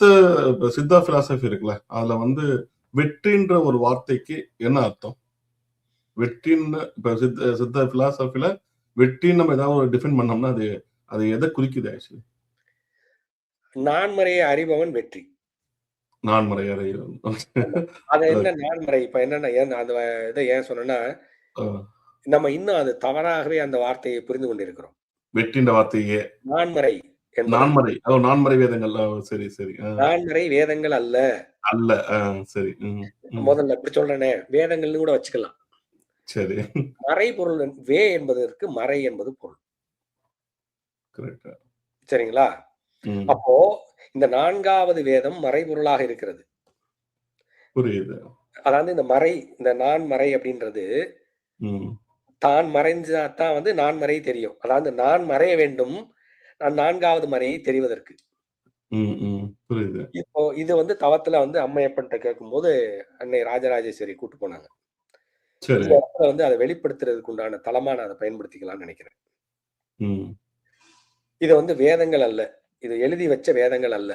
சித்த சித்தா பிலாசபி இருக்குல்ல அதுல வந்து வெற்றின்ற ஒரு வார்த்தைக்கு என்ன அர்த்தம்? வெற்றின்னு இப்ப சித்த சித்த பிலாசபில வெற்றின்னு நம்ம ஏதாவது ஒரு டிஃபைன் பண்ணோம்னா அது அது எதை குறிக்குது ஆக்சுவலி நான்மறையை அறிபவன் வெற்றி. நான்மறை அறை அது என்ன நான்மறை? இப்ப என்னன்னா ஏன் அந்த இதை ஏன் சொன்னேன்னா நம்ம இன்னும் அது தவறாகவே அந்த வார்த்தையை புரிந்து கொண்டிருக்கிறோம். வெற்றின்ற வார்த்தையே. நான்மறை. நான்மறை ஓ நான்மறை வேதங்கள் சரி சரி நான்மறை வேதங்கள் அல்ல. அல்ல சரி முதல்ல இப்படி சொல்றேனே வேதங்கள்னு கூட வச்சுக்கலாம். சரி. மறை பொருள் வே என்பதற்கு மறை என்பது பொருள். சரிங்களா? அப்போ இந்த நான்காவது வேதம் மறைபொருளாக இருக்கிறது. புரியுது. அதாவது இந்த மறை இந்த நான் மறை அப்படின்றது தான் மறைஞ்சா தான் வந்து நான் மறை தெரியும். அதாவது நான் மறைய வேண்டும் நான் நான்காவது மறையை தெரிவதற்கு. இப்போ இது வந்து தவத்துல வந்து அம்மையப்பன்ட்ட கேட்கும்போது அன்னை ராஜராஜேஸ்வரி கூட்டு போனாங்க. வந்து அதை வெளிப்படுத்துறதுக்கு உண்டான தளமா நான் அதை பயன்படுத்திக்கலாம்னு நினைக்கிறேன். இது வந்து வேதங்கள் அல்ல. இது எழுதி வச்ச வேதங்கள் அல்ல.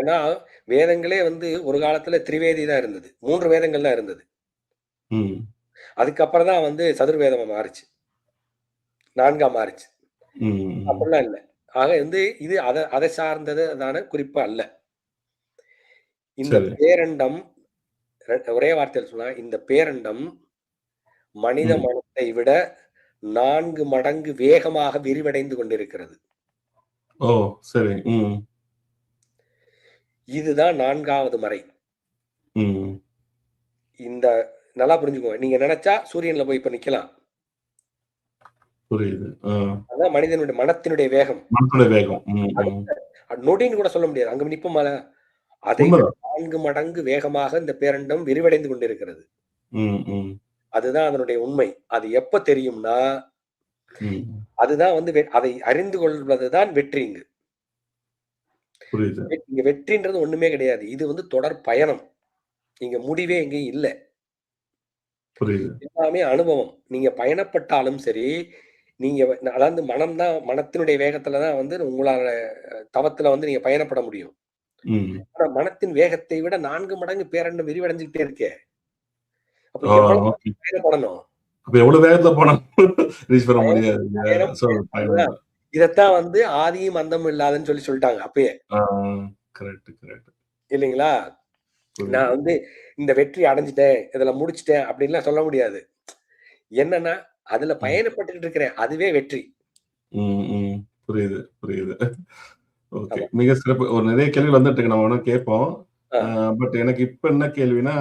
ஏன்னா வேதங்களே வந்து ஒரு காலத்துல திரிவேதி தான் இருந்தது. மூன்று வேதங்கள் தான் இருந்தது. அதுக்கப்புறம் தான் வந்து சதுர்வேதமா மாறுச்சு. நான்கா மாறுச்சு. அப்படிலாம் இல்லை. ஆக வந்து இது அதை அதை சார்ந்ததான குறிப்பு அல்ல. இந்த. பேரண்டம் ஒரே வார்த்தையில் சொன்னா இந்த பேரண்டம் மனித. மனத்தை விட நான்கு மடங்கு வேகமாக விரிவடைந்து கொண்டிருக்கிறது. ஓ சரி. இதுதான் நான்காவது மறை. இந்த நல்லா புரிஞ்சுக்கோங்க. நீங்க நினைச்சா சூரியன்ல போய் இப்ப நிக்கலாம். புரியுது. அதான் மனிதனுடைய மனத்தினுடைய வேகம். மனசுடைய வேகம். நொடின்னு கூட சொல்ல முடியாது. அங்க நிப்போமால அதை. நான்கு மடங்கு வேகமாக இந்த பேரண்டம் விரிவடைந்து கொண்டிருக்கிறது. அதுதான் அதனுடைய உண்மை. அது எப்ப தெரியும்னா அதுதான் வந்து அதை அறிந்து கொள்வதுதான் வெற்றி இங்கு. இங்க வெற்றின்றது ஒண்ணுமே கிடையாது. இது வந்து தொடர் பயணம். இங்க முடிவே எங்கேயும் இல்ல. எல்லாமே அனுபவம். நீங்க பயணப்பட்டாலும் சரி நீங்க அதாவது மனம் தான் மனத்தினுடைய வேகத்துல தான் வந்து உங்களால தவத்துல வந்து நீங்க பயணப்பட முடியும். ஆனா மனத்தின் வேகத்தை விட நான்கு மடங்கு பேரண்டம் விரிவடைஞ்சுக்கிட்டே இருக்கே. அப்ப எவ்வளவு பயணப்படணும்? அப்ப எவ்வளவு வேகத்துல போனா இதைத்தான் வந்து ஆதியும் அந்தமும் இல்லாதன்னு சொல்லி சொல்லிட்டாங்க அப்பயே. இல்லைங்களா? நான் வந்து இந்த வெற்றி அடைஞ்சிட்டேன் இதுல முடிச்சிட்டேன் அப்படின்லாம் சொல்ல முடியாது. என்னன்னா அதுல பயணப்பட்டுக்கிட்டு இருக்கிறேன் அதுவே வெற்றி. புரியுது புரியுது. ஓகே. மிக சிறப்பு. ஒரு நிறைய கேள்வி வந்துட்டு இருக்கு நம்ம வேணா கேட்போம். பட் எனக்கு இப்ப என்ன கேள்வினா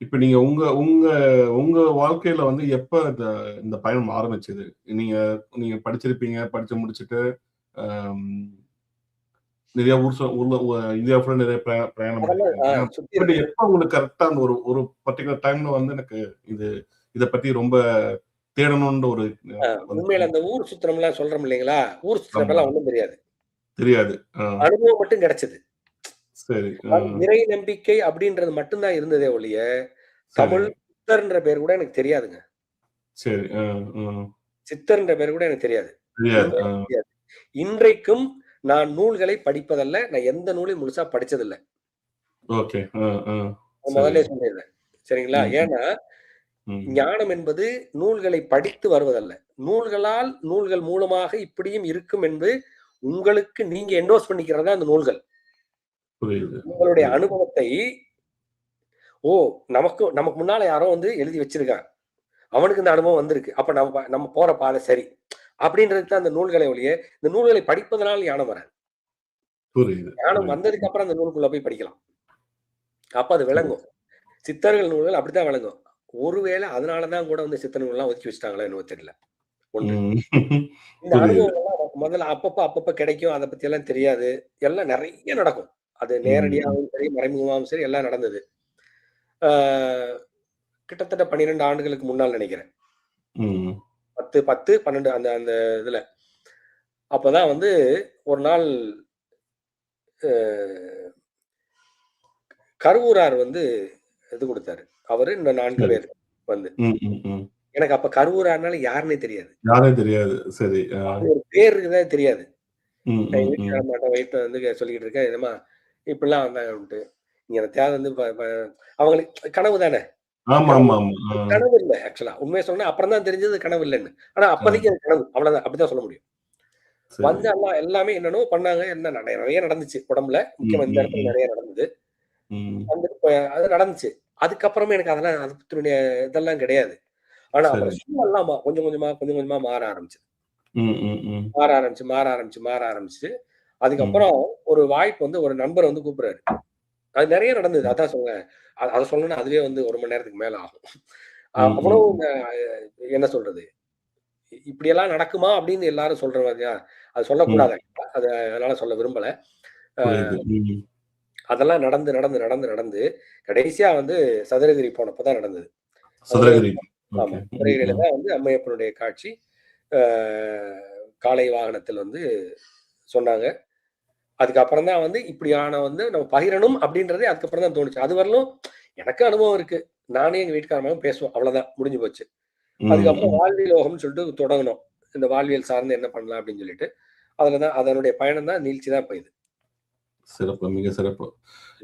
இப்ப நீங்க உங்க உங்க உங்க வாழ்க்கையில வந்து எப்ப இந்த இந்த பயணம் ஆரம்பிச்சது? நீங்க நீங்க படிச்சிருப்பீங்க படிச்சு முடிச்சுட்டு நிறைய ஊர் ஊர்ல இந்தியா ஃபுல்லா நிறைய பிரயா- பிரயாணம். எப்ப உங்களுக்கு கரெக்டா அந்த ஒரு ஒரு பர்டிகுலர் டைம்ல வந்து எனக்கு இது இத பத்தி ரொம்ப தேடணும்ன்ற ஒரு உண்மையில அந்த ஊர் சுத்திரம் எல்லாம் சொல்றோம் இல்லைங்களா? ஊர் சுத்திரமெல்லாம் ஒண்ணும் தெரியாது. தெரியாது. அனுபவம் மட்டும் கிடைச்சது. சரி. இறை நம்பிக்கை அப்படின்றது மட்டும்தான் இருந்ததே ஒழிய தமிழ் சித்தர்ன்ற பேர் கூட எனக்கு தெரியாதுங்க. சரி. சித்தர்ன்ற பேர் கூட எனக்கு தெரியாது. தெரியாது. இன்றைக்கும் நான் நூல்களை படிப்பதல்ல நான் எந்த நூலையும் முழுசா படிச்சதில்ல. நான் முதல்ல. சொல்லிடுறேன். சரிங்களா. ஏன்னா. ஞானம் என்பது நூல்களை படித்து வருவதல்ல. நூல்களால் நூல்கள் மூலமாக இப்படியும் இருக்கும் என்று உங்களுக்கு நீங்க என்டோஸ் பண்ணிக்கிறதா அந்த நூல்கள். உங்களுடைய. அனுபவத்தை ஓ நமக்கு நமக்கு முன்னால யாரோ வந்து எழுதி வச்சிருக்கான் அவனுக்கு இந்த அனுபவம் வந்திருக்கு. அப்ப நம்ம நம்ம போற பாதை சரி. அப்படின்றதுக்கு தான் அந்த நூல்களை ஒழிய இந்த நூல்களை படிப்பதனால் ஞானம் வராது. ஞானம். வந்ததுக்கு அப்புறம் அந்த நூலுக்குள்ள போய் படிக்கலாம். அப்ப அது விளங்கும். சித்தர்கள் நூல்கள் அப்படித்தான் விளங்கும். ஒருவேளை அதனாலதான் கூட வந்து சித்தர் நூல்லாம் ஒதுக்கி வச்சுட்டாங்களா என்னவோ தெரியல. ஒன்று. இந்த நமக்கு முதல்ல அப்பப்ப அப்பப்ப கிடைக்கும். அதை பத்தி எல்லாம் தெரியாது. எல்லாம் நிறைய நடக்கும். அது நேரடியாகவும் சரி மறைமுகமாகவும் சரி எல்லாம் நடந்தது. கிட்டத்தட்ட பன்னிரெண்டு ஆண்டுகளுக்கு முன்னால் நினைக்கிறேன். பத்து பத்து பன்னெண்டு அந்த அந்த இதுல. அப்பதான் வந்து ஒரு நாள் கருவூரார் வந்து இது கொடுத்தாரு. அவரு இந்த நான்கு. பேர் வந்து. எனக்கு அப்ப கருவூரார்னால யாருன்னே தெரியாது. யாரே தெரியாது. சரி ஒரு பேர் இருக்குதே தெரியாது. மாட்டேன் வந்து சொல்லிக்கிட்டு இருக்கேன் என்னம்மா இப்படிலாம் வந்தாங்கன்ட்டு. நீங்க அந்த தேவை வந்து அவங்களுக்கு கனவு தானே? கனவு இல்லை ஆக்சுவலா உண்மையை சொன்னா அப்புறம் தான் தெரிஞ்சது கனவு இல்லைன்னு. ஆனா அப்போதைக்கு அது கனவு. அவ்வளவுதான். அப்படிதான் சொல்ல முடியும். வந்து எல்லாம் எல்லாமே என்னென்னோ பண்ணாங்க. என்ன நிறைய நிறைய நடந்துச்சு உடம்புல. முக்கியமா இந்த இடத்துல. நிறைய நடந்தது. அது நடந்துச்சு. அதுக்கப்புறமே எனக்கு அதெல்லாம் அது பத்தினுடைய இதெல்லாம் கிடையாது. ஆனா அப்புறம். சூழல்லாம் கொஞ்சம் கொஞ்சமா கொஞ்சம் கொஞ்சமா மாற ஆரம்பிச்சு. மாற ஆரம்பிச்சு மாற ஆரம்பிச்சு மாற ஆரம்பிச்சு. அதுக்கப்புறம் ஒரு வாய்ப்பு வந்து ஒரு நண்பர் வந்து கூப்பிடுறாரு. அது நிறைய நடந்தது. அதான் அ- அதை சொல்லணும்னா அதுவே வந்து ஒரு மணி நேரத்துக்கு மேல ஆகும். அவ்வளவு என்ன சொல்றது? இப்படியெல்லாம் நடக்குமா அப்படின்னு எல்லாரும் சொல்ற மாதிரியா? அது சொல்லக்கூடாது. அது அதனால சொல்ல விரும்பல. அதெல்லாம் நடந்து நடந்து நடந்து நடந்து கடைசியா வந்து சதுரகிரி போனப்பதான் நடந்தது. சதுரகிரி. ஆமா. சதுரகிரியில தான் வந்து அம்மையப்பனுடைய காட்சி காளை வாகனத்தில் வந்து சொன்னாங்க. அதுக்கப்புறம் தான் வந்து இப்படியான வந்து நம்ம பகிரணும் அப்படின்றதே அதுக்கப்புறம் தான் தோணுச்சு. அது வரலும் எனக்கு அனுபவம் இருக்கு. நானே எங்க வீட்டுக்காரமாவும் பேசுவோம். அவ்வளவுதான். முடிஞ்சு போச்சு. அதுக்கப்புறம். வாழ்வியல் யோகம்னு சொல்லிட்டு தொடங்கணும். இந்த வாழ்வியல் சார்ந்து என்ன பண்ணலாம் அப்படின்னு சொல்லிட்டு அதுலதான் அதனுடைய பயணம் தான் நீழ்ச்சி தான் போயுது. சிறப்பு மிக சிறப்பு.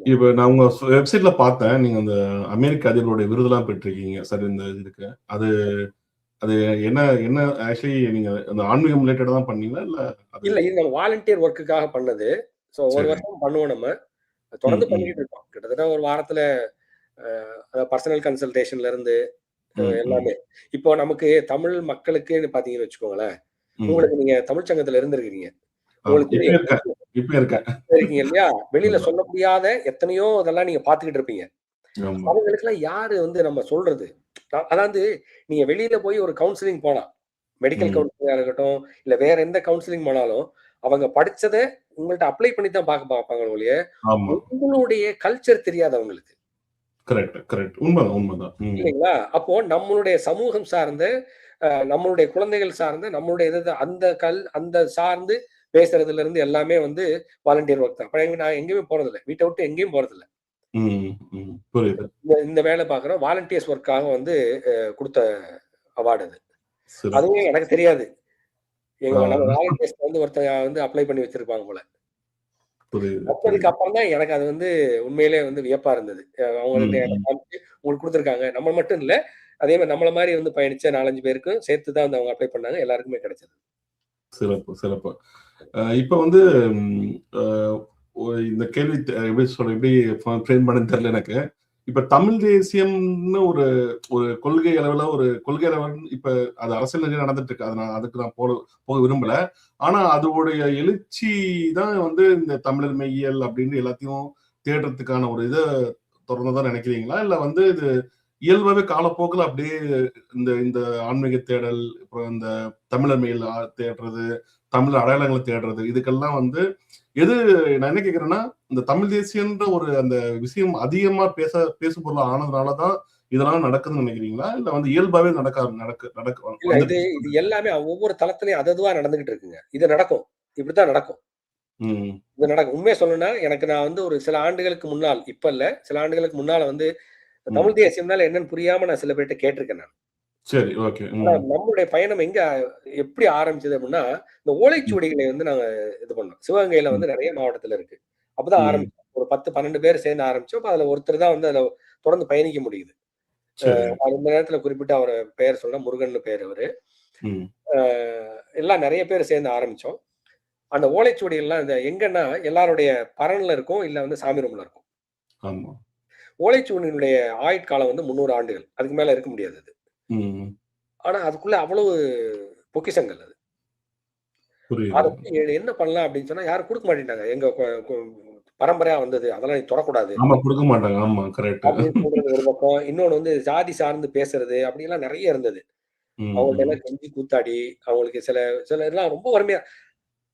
இப்ப நான் உங்க வெப்சைட்ல பார்த்தேன். நீங்க அந்த அமெரிக்க அதிபருடைய விருதுலாம் பெற்றிருக்கீங்க. சரி இந்த இதுக்கு அது அது என்ன என்ன ஆக்சுவலி நீங்க அந்த ஆன்மீகம் ரிலேட்டடா தான் பண்ணீங்களா? இல்ல இல்ல இது நம்ம வாலண்டியர் ஒர்க்குக்காக பண்ணது. ஸோ ஒரு. வருஷம் பண்ணுவோம் நம்ம. தொடர்ந்து. பண்ணிக்கிட்டு இருக்கோம். கிட்டத்தட்ட ஒரு வாரத்துல பர்சனல் கன்சல்டேஷன்ல இருந்து. எல்லாமே. இப்போ நமக்கு தமிழ் மக்களுக்குன்னு பாத்தீங்கன்னு வச்சுக்கோங்களேன். உங்களுக்கு நீங்க தமிழ் சங்கத்துல இருந்திருக்கீங்க ஆ, உங்களுக்கு இருக்கீங்க இல்லையா வெளியில சொல்ல முடியாத எத்தனையோ இதெல்லாம் நீங்க பாத்துக்கிட்டு இருப்பீங்க. அவங்களுக்கு எல்லாம் யாரு வந்து நம்ம சொல்றது? அதாவது நீங்க வெளியில போய் ஒரு கவுன்சிலிங் போலாம். மெடிக்கல். கவுன்சிலிங்கா இருக்கட்டும் இல்ல வேற எந்த கவுன்சிலிங் போனாலும் அவங்க படிச்சதை உங்கள்ட்ட அப்ளை பண்ணி தான் பார்க்க பார்ப்பாங்க ஒழிய உங்களுடைய கல்ச்சர் தெரியாது அவங்களுக்கு. கரெக்ட் கரெக்ட் உண்மைதான் உண்மைதான். ம். இல்லைங்களா? அப்போ நம்மளுடைய சமூகம் சார்ந்த நம்மளுடைய குழந்தைகள் சார்ந்த நம்மளுடைய அந்த கல் அந்த சார்ந்து பேசுறதுல இருந்து எல்லாமே வந்து வாலண்டியர் ஒர்க் தான். அப்ப நான் எங்கேயுமே போறதில்ல. வீட்டை விட்டு எங்கேயும் போறதில்ல. இந்த- வேலை பாக்குறோம் வாலண்டியர்ஸ் ஒர்க்காக வந்து கொடுத்த அவார்டு அது. அதுவும் எனக்கு தெரியாது. எங்க. நம்ம வாலண்டியர்ஸ் வந்து ஒருத்தங்க வந்து அப்ளை பண்ணி வச்சிருப்பாங்க போல. புரியுது. அப்புறம் தான் எனக்கு அது வந்து உண்மையிலே வந்து வியப்பா இருந்தது. அவங்க உங்களுக்கு கொடுத்துருக்காங்க. நம்ம மட்டும் இல்ல அதே மாதிரி நம்மள மாதிரி வந்து பயணிச்ச நாலஞ்சு பேருக்கும் சேர்த்து தான் வந்து அவங்க அப்ளை பண்ணாங்க. எல்லாருக்குமே கிடைச்சது. சிறப்பு சிறப்பு. இப்ப வந்து இந்த கேள்வி எப்படி சொல்ல எப்படி ஃப்ரேம் பண்ணு தெரியல எனக்கு. இப்ப தமிழ் தேசியம்னு ஒரு ஒரு கொள்கை அளவுல ஒரு கொள்கை அளவில் இப்ப அது அரசியல் நிறைய நடந்துட்டு இருக்கு அது நான் அதுக்கு நான் போக போக விரும்பல. ஆனா அதோடைய எழுச்சி தான் வந்து இந்த தமிழர் மெய்யியல் அப்படின்னு எல்லாத்தையும் தேடுறதுக்கான ஒரு இதை தொடர்ந்துதான் நினைக்கிறீங்களா? இல்ல வந்து இது இயல்பாவே காலப்போக்கில் அப்படியே இந்த இந்த ஆன்மீக தேடல் அப்புறம் இந்த தமிழர் மெயில் தேடுறது தமிழ் அடையாளங்களை தேடுறது. இதுக்கெல்லாம் வந்து எது நான் என்ன கேக்குறேன்னா இந்த தமிழ் தேசியன்ற ஒரு அந்த விஷயம் அதிகமா பேச பேசு பொருள் ஆனதுனாலதான் இதெல்லாம் நடக்குதுன்னு நினைக்கிறீங்களா? இல்ல வந்து இயல்பாவே நடக்க நடக்க நடக்க இது இது எல்லாமே ஒவ்வொரு தளத்திலையும் அது அதுவா நடந்துகிட்டு இருக்குங்க. இது நடக்கும். இப்படித்தான் நடக்கும். இது நடக்கும். உண்மையை சொல்லணும்னா எனக்கு நான் வந்து ஒரு சில ஆண்டுகளுக்கு முன்னால் இப்ப இல்ல சில ஆண்டுகளுக்கு முன்னால வந்து. தமிழ் தேசியம்னால என்னன்னு புரியாம நான் சில பேர்ட்ட கேட்டிருக்கேன் நான். சரி ஓகே நம்மளுடைய பயணம் எங்க எப்படி ஆரம்பிச்சது அப்படின்னா இந்த ஓலைச்சுவடிகளை வந்து நாங்க இது பண்ணோம். சிவகங்கையில வந்து நிறைய மாவட்டத்துல இருக்கு. அப்பதான். ஆரம்பிச்சோம். ஒரு பத்து பன்னெண்டு பேர் சேர்ந்து ஆரம்பிச்சோம். அப்ப அதுல ஒருத்தர் தான் வந்து அதுல தொடர்ந்து பயணிக்க முடியுது. இந்த நேரத்துல குறிப்பிட்டு அவர் பெயர் சொன்னா முருகன் பேர் அவரு. எல்லாம் நிறைய பேர் சேர்ந்து ஆரம்பிச்சோம். அந்த ஓலைச்சுவடிகள்லாம் இந்த எங்கன்னா எல்லாருடைய பரன்ல இருக்கும் இல்ல வந்து சாமி ரூம்ல இருக்கும். ஆமா. ஓலைச்சுவடியினுடைய ஆயுட்காலம் வந்து முந்நூறு ஆண்டுகள். அதுக்கு மேல இருக்க முடியாது அது. ஆனா அதுக்குள்ள அவ்வளவு பொக்கிஷங்கள் அது. என்ன பண்ணலாம் அப்படின்னு சொன்னா யாரும் கொடுக்க மாட்டேங்கிறாங்க எங்க பரம்பரையா வந்தது. அதெல்லாம் நீ தொடக்கூடாது. கொடுக்க மாட்டாங்க. ஆமா கரெக்ட் ஒரு பக்கம். இன்னொன்னு வந்து ஜாதி சார்ந்து பேசுறது அப்படிலாம் நிறைய இருந்தது. அவங்கள்ட்ட எல்லாம் கெஞ்சி கூத்தாடி அவங்களுக்கு சில சில எல்லாம் ரொம்ப வறுமையா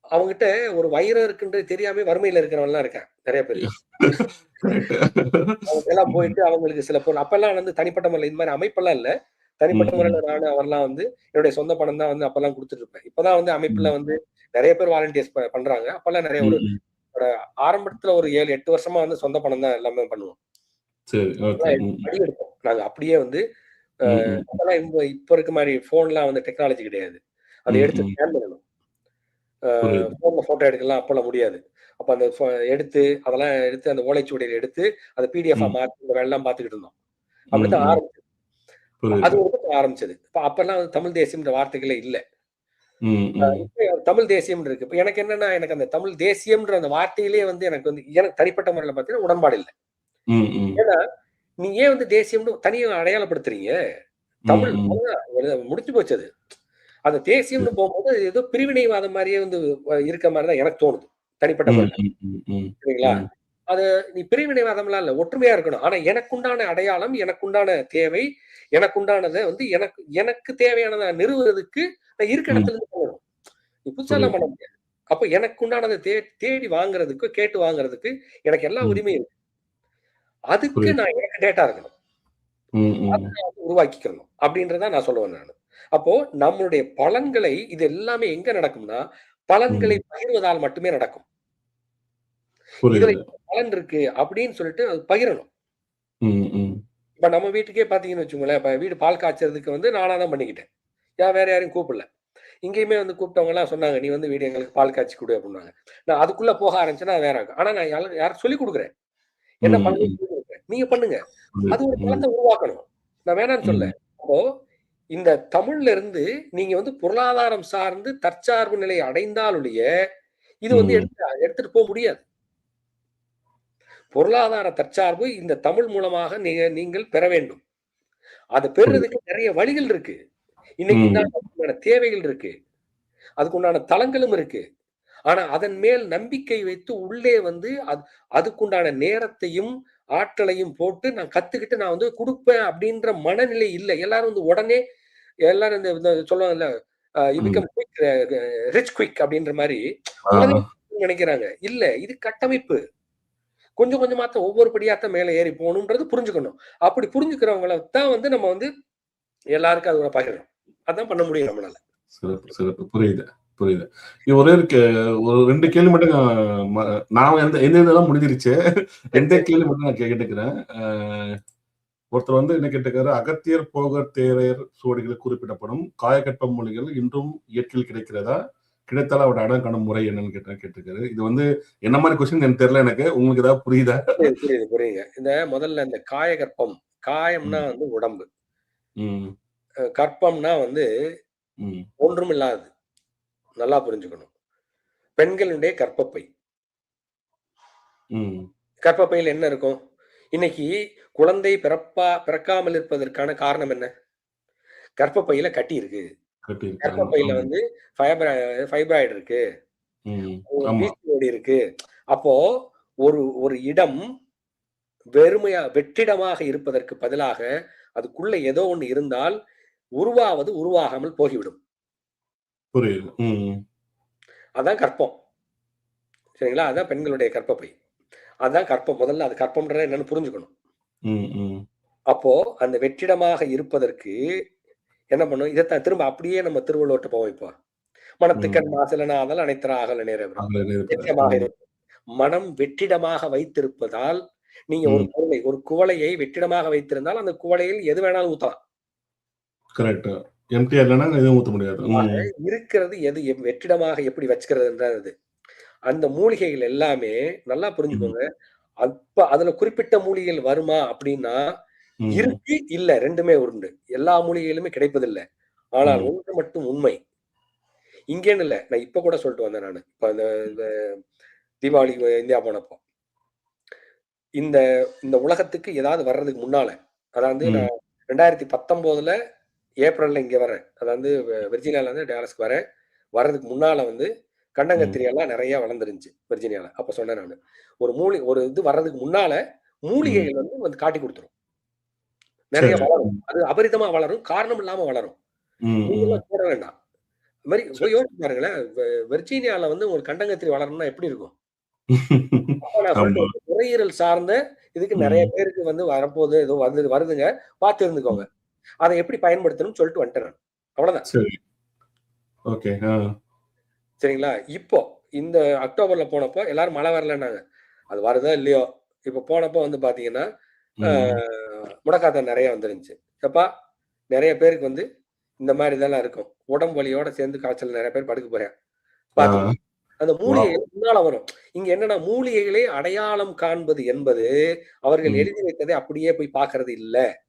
அவங்ககிட்ட ஒரு வைரம் இருக்குன்றது தெரியாம வறுமையில இருக்கிறவங்க எல்லாம் இருக்கேன் நிறைய பேர். அவங்க எல்லாம் போயிட்டு அவங்களுக்கு சில பொருள் அப்பெல்லாம் வந்து தனிப்பட்ட முறையில் இந்த மாதிரி அமைப்பெல்லாம் இல்ல. தனிப்பட்ட. முறையில நானு அவர்லாம் வந்து என்னுடைய சொந்த பணம் தான் வந்து அப்பெல்லாம் கொடுத்துட்டு இருப்பேன் இப்பதான் வந்து அமைப்புல வந்து நிறைய பேர் வாலண்டியர்ஸ் பண்றாங்க அப்பெல்லாம் நிறைய ஒரு ஆரம்பத்துல ஒரு ஏழு எட்டு வருஷமா வந்து சொந்த பணம் தான் எல்லாமே பண்ணுவோம் எடுப்போம் நாங்க அப்படியே வந்து அப்பெல்லாம் இப்ப இருக்க மாதிரி போன்லாம் வந்து டெக்னாலஜி கிடையாது அதை எடுத்து. ஸ்கேன் பண்ணணும் புரியுது. ஃபோன்ல ஃபோட்டோ எடுக்கலாம் அப்பல்லாம் முடியாது. அப்ப அந்த எடுத்து அதெல்லாம் எடுத்து அந்த ஓலைச்சுவடியில எடுத்து அத பிடிஎஃப்பா ம். மாத்தி இந்த வேலைலாம் பார்த்துக்கிட்டு இருந்தோம். அப்படித்தான் ம். அது பக்கம் ஆரம்பிச்சது. இப்ப அப்பல்லாம் வந்து தமிழ் தேசியம்ன்ற வார்த்தைகளே இல்ல. தமிழ் தேசியம்ன்னு இருக்கு. இப்ப எனக்கு என்னன்னா, எனக்கு அந்த தமிழ் தேசியம்ன்ற அந்த வார்த்தையிலேயே வந்து எனக்கு வந்து எனக்கு தனிப்பட்ட முறையில பார்த்தீங்கன்னா உடன்பாடு இல்ல. ஏன்னா, நீங்க ஏன் வந்து தேசியம்னு தனியா அடையாளப்படுத்துறீங்க? தமிழ் ம். அவ்வளவுதான். எழுத முடிஞ்சு போச்சு அது. அந்த தேசியம்னு போம்போது ஏதோ பிரிவினைவாதம் மாரியே வந்து இருக்க மாரி தான் எனக்கு தோணுது. தனிப்பட்ட முறையில. சரிங்களா? அது நீ பிரிவினைவாதம்லாம் இல்ல. ஒற்றுமையா இருக்கணும். ஆனா எனக்குண்டான அடையாளம், எனக்குண்டான தேவை, எனக்குண்டானத வந்து எனக்கு எனக்கு தேவையானத நிறுவுறதுக்கு நான் இருக்க. இடத்துல இருந்து பண்ணணும். நீ புதுசாலாம். பண்ண முடியாது. அப்ப எனக்குண்டானத தே தேடி வாங்குறதுக்கு, கேட்டு வாங்குறதுக்கு எனக்கு எல்லா. உரிமையும் இருக்கு. அதுக்கு. நான் எனக்கு டேட்டா இருக்கணும். ம், அத ம். நான் வந்து உருவாக்கிக்கிறணும். அப்படின்றத நான் சொல்லுவேன் நானு. அப்போ நம்மளுடைய பலன்களை இது எல்லாமே எங்க நடக்கும்னா, பலன்களை. பகிர்வதால் மட்டுமே நடக்கும். இதுல பலன் இருக்கு அப்படின்னு சொல்லிட்டு அது பகிரணும். இப்ப நம்ம வீட்டுக்கே பார்த்தீங்கன்னு வச்சுக்கோங்களேன், இப்ப வீடு பால் காய்ச்சறதுக்கு வந்து நானா தான் பண்ணிக்கிட்டேன். நான் வேற யாரையும் கூப்பிடல. இங்கேயுமே வந்து கூப்பிட்டவங்கலாம் சொன்னாங்க, "நீ வந்து வீடு எங்களுக்கு பால் காய்ச்சி குடு" அப்படின்னாங்க. நான் அதுக்குள்ள போக ஆரம்பிச்சேன்னா வேற ஆகும். ஆனா நான் யாரு யாருக்கு சொல்லிக் குடுக்குறேன். என்ன குடுக்குறேன். நீங்க பண்ணுங்க. அது. ஒரு ம். பலத்த உருவாக்கணும். நான் வேணான்னு சொல்லல. ம். அப்போ இந்த தமிழ்ல இருந்து நீங்க வந்து பொருளாதாரம் சார்ந்து தற்சார்பு நிலையை அடைந்தால் ஒழிய, இது வந்து. எடுத்து எடுத்துட்டு போ முடியாது. பொருளாதார தற்சார்பு இந்த தமிழ் மூலமாக நீங்க நீங்கள் பெற வேண்டும். அத. பெறுறதுக்கு நெறைய வழிகள் இருக்கு. இன்னைக்கு. உண்டான தேவைகள் இருக்கு. அதுக்கு உண்டான தளங்களும் இருக்கு. ஆனா அதன் மேல் நம்பிக்கை வைத்து உள்ளே வந்து அது அதுக்குண்டான நேரத்தையும், ஆற்றலையும் போட்டு நான் கத்துக்கிட்டு நான் வந்து குடுப்பேன் அப்படின்ற மனநிலை இல்ல. எல்லாரும் வந்து உடனே எல்லாரும் இந்த சொல்லுவாங்கல்ல. பிகம் ரிச் குயிக் அப்படின்ற. உடனே நெனைக்கிறாங்க. இல்ல இது கட்டமைப்பு. கொஞ்சம் கொஞ்சமா தான் ஒவ்வொரு படியா மேலே ஏறி போகணுன்றது புரிஞ்சுக்கணும். அப்படி புரிஞ்சுக்கிறவங்கள தான் வந்து நம்ம வந்து எல்லாருக்கும் அதோட பகிர்றோம். அதான் பண்ண முடியும் நம்மளால. சிறப்பு, சிறப்பு. புரியுது, புரியுது. இது ஒரே ஒரு ஒரு ரெண்டு கேள்வி மட்டும் நான் எந்த எந்த இதெல்லாம் முடிஞ்சிருச்சு. எந்த கேள்வி மட்டும் நான் கேட்டுக்கிறேன். ஒருத்தர் வந்து என்ன கேட்டுக்காரு "அகத்தியர், போகர், தேரையர் சுவடிகள் குறிப்பிடப்படும் காயக்கட்ப மொழிகள் இன்றும் இயற்கையில் கிடைக்கிறதா? கிடைத்தால் அவரோட அடையாளம் காணும் முறை என்னன்னு?" கேட்டு கேட்டிருக்காரு. இது வந்து என்ன மாரி கொஸ்டின் எனக்கு தெரியல எனக்கு. உங்களுக்கு ஏதாவது புரியுதா? புரியுது, புரியுதுங்க. இந்த முதல்ல இந்த காயகற்பம். காயம்னா. வந்து உடம்பு. கற்பம்னா வந்து ம். ஒன்றுமில்லாதது. நல்லா புரிஞ்சுக்கணும். பெண்களுடைய கர்ப்பப்பை. ம். கர்ப்பப்பையில என்ன இருக்கும்? இன்னைக்கு குழந்தை பிறப்பா பிறக்காமல் இருப்பதற்கான காரணம் என்ன? கர்ப்பப்பையில கட்டி இருக்கு. கர்ப்பப்பையில. வந்து ஃபைப்ரா ஃபைப்ராய்டு இருக்கு. பிசிஓடி இருக்கு. அப்போ ஒரு ஒரு இடம் வெறுமையா வெற்றிடமாக இருப்பதற்கு பதிலாக, அதுக்குள்ள ஏதோ ஒண்ணு இருந்தால், உருவாவது உருவாகாமல் போகிவிடும். அதான் கர்ப்பம். சரிங்களா? அதான் பெண்களுடைய கர்ப்பப்பை. அதான் கர்ப்பம். முதல்ல அது கர்ப்பம்ன்றது என்னன்னு புரிஞ்சுக்கணும். அப்போ அந்த வெற்றிடமாக இருப்பதற்கு என்ன பண்ணும்? இதத்தான் திரும்ப அப்படியே நம்ம திருவள்ளுவர்ட்ட போவோம் இப்போ. "மனத்துக்கண் ம். மாசிலனா ஆதல் அனைத்தராகல நேரவரும்." அகல நிற்பது. நிச்சயமாக ம். இருக்கும். மனம் வெற்றிடமாக வைத்திருப்பதால், நீங்க ஒரு. பொருளை ஒரு குவளையை வெற்றிடமாக வைத்திருந்தால், அந்த குவளையில் எது வேணாலும் ஊத்தலாம். இருக்கிறது எது வெற்றிடமாக எப்படி வச்சுக்கிறதுன்றது. அந்த மூலிகைகள் எல்லாமே நல்லா. புரிஞ்சுக்கோங்க. அப்ப அதுல குறிப்பிட்ட மூலிகைகள் வருமா அப்படின்னா. இருக்கு, இல்ல 2மே உண்டு. எல்லா மூலிகைகளுமே கிடைப்பதில்ல. ஆனால். ஒன்று மட்டும் உண்மை. இங்கேன்னு இல்ல. நான் இப்ப கூட சொல்லிட்டு வந்தேன் நானு. இப்ப இந்த தீபாவளிக்கு இந்தியா போனப்போ. இந்த இந்த உலகத்துக்கு ஏதாவது வர்றதுக்கு முன்னால, அதாவது. நான் 2019ல ஏப்ரல்ல இங்க வரேன். அதாவது விர்ஜீனியால இருந்து டாலஸ்க்கு வரேன். வர்றதுக்கு முன்னால வந்து. கண்டங்கத்திரி எல்லாம் நெறைய வளர்ந்துருந்துச்சு விர்ஜீனியால. அப்ப சொன்னேன் நானு. ஒரு மூலி ஒரு இது வர்றதுக்கு முன்னால. மூலிகைகள் வந்து வந்து காட்டிக் குடுத்துரும். நெறைய. வளரும். அது அபரிதமா வளரும். காரணம் இல்லாம வளரும். ம், ம். நீங்கலாம் தேட வேண்டாம். சரி. யோசிச்சு பாருங்களேன். விர்ஜீனியால வந்து உங்களுக்கு கண்டங்கத்திரி வளரணும்னா எப்படி இருக்கும்? நுரையீரல் சார்ந்த இதுக்கு நெறைய. பேருக்கு வந்து வரப்போது, ஏதோ வந்து வருதுங்க. பார்த்து இருந்துக்கோங்க. அத எப்படி பயன்படுத்தணும்னு சொல்லிட்டு வந்துட்டேன் நான். ஆ. சரிங்களா? இப்போ இந்த அக்டோபர்ல போனப்போ எல்லாரும் மழை வரலன்னாங்க. அது வருதோ இல்லையோ, இப்ப போனப்போ வந்து பார்த்தீங்கன்னா, ஆ ம். முடக்காத்தான் நெறைய வந்துருந்துச்சு. எப்பா நெறைய பேருக்கு வந்து இந்த மாரி இதெல்லாம் இருக்கும். உடம்பு வலியோட சேர்ந்து காய்ச்சல் நெறைய பேர் படுக்க போறாங்க. பாத்தீங்க அந்த மூலிகைகள் முன்னால வரும். இங்க என்னன்னா மூலிகைகளை அடையாளம் காண்பது என்பது அவர்கள். எழுதி வைத்ததை அப்படியே போய் பாக்குறது இல்ல.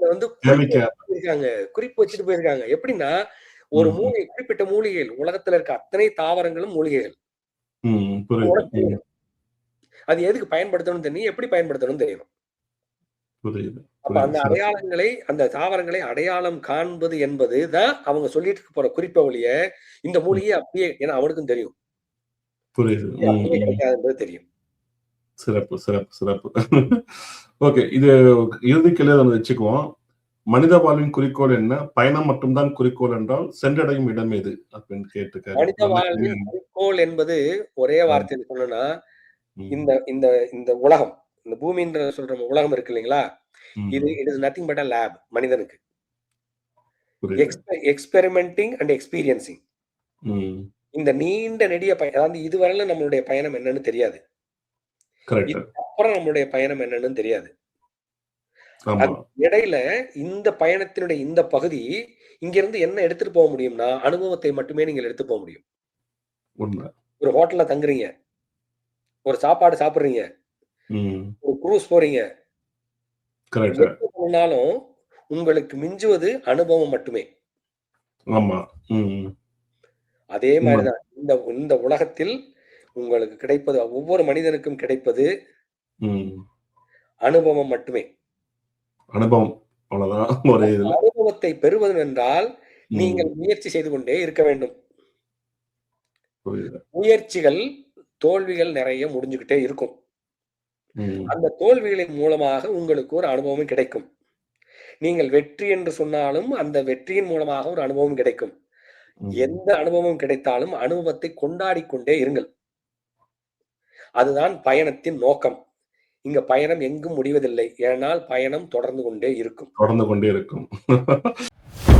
வந்து போயிருக்காங்க. குறிப்பு வச்சுட்டு போயிருக்காங்க. எப்படின்னா ஒரு மூலிகை குறிப்பிட்ட மூலிகைகள். உலகத்துல இருக்க அத்தனை தாவரங்களும் மூலிகைகள். அது எதுக்கு பயன்படுத்தணும்னு தெரியும் எப்படி பயன்படுத்தணும்னு தெரியணும். அப்ப அந்த அடையாளங்களை அந்த தாவரங்களை அடையாளம் காண்பது என்பது தான் அவங்க சொல்லிட்டு போற குறிப்பை ஒழிய இந்த மூலிகை அப்படியே ஏன்னா அவனுக்கும் தெரியும். புரியுது தெரியும். சிறப்பு சிறப்பு சிறப்பு. ஓகே இது இறுதி கேள்வி நம்ம வச்சுக்குவோம். மனித வாழ்வின் குறிக்கோள் என்ன? பயணம் மட்டும்தான் குறிக்கோள் என்றால் சென்றடையும் இடம் எது? அப்படின்னு கேட்டுக்காரு. மனித வாழ்வின். குறிக்கோள் என்பது ஒரே வார்த்தையில் சொல்லணும்னா இந்த இந்த இந்த உலகம் இந்த பூமின்ற சொல்ற உலகம் இருக்கு இல்லைங்களா? இது it is nothing but a lab மனிதனுக்கு. எக்ஸ்பெரிமெண்டிங் அண்ட் எக்ஸ்பீரியன்சிங் இந்த நீண்ட நெடிய பயணம் அதாவது இதுவரையில நம்மளுடைய பயணம் என்னன்னு தெரியாது. அப்புறம் நம்மளுடைய பயணம் என்னன்னு தெரியாது. இடையில இந்த பயணத்தினுடைய இந்த பகுதி இங்கிருந்து என்ன எடுத்துட்டு போக முடியும்னா அனுபவத்தை மட்டுமே நீங்கள் எடுத்து போக முடியும். ஒரு ஹோட்டல்ல தங்குறீங்க. ஒரு சாப்பாடு சாப்பிடுறீங்க. ஒரு குரூஸ் போறீங்க. உங்களுக்கு மிஞ்சுவது அனுபவம் மட்டுமே. அதே மாதிரிதான். இந்த இந்த உலகத்தில் உங்களுக்கு கிடைப்பது ஒவ்வொரு மனிதனுக்கும் கிடைப்பது அனுபவம் மட்டுமே. அனுபவம். அனுபவத்தை பெறுவது என்றால் நீங்கள் முயற்சி செய்து கொண்டே இருக்க வேண்டும். முயற்சிகள் தோல்விகள் நிறைய முடிஞ்சுக்கிட்டே இருக்கும். அந்த தோல்விகளின் மூலமாக உங்களுக்கு ஒரு அனுபவம் கிடைக்கும். நீங்கள் வெற்றி என்று சொன்னாலும் அந்த வெற்றியின் மூலமாக ஒரு அனுபவம் கிடைக்கும். எந்த அனுபவம் கிடைத்தாலும் அனுபவத்தை கொண்டாடி கொண்டே இருங்கள். அதுதான் பயணத்தின் நோக்கம். இங்க பயணம் எங்கும் முடிவதில்லை. ஏனால் பயணம் தொடர்ந்து கொண்டே இருக்கும். தொடர்ந்து கொண்டே இருக்கும்.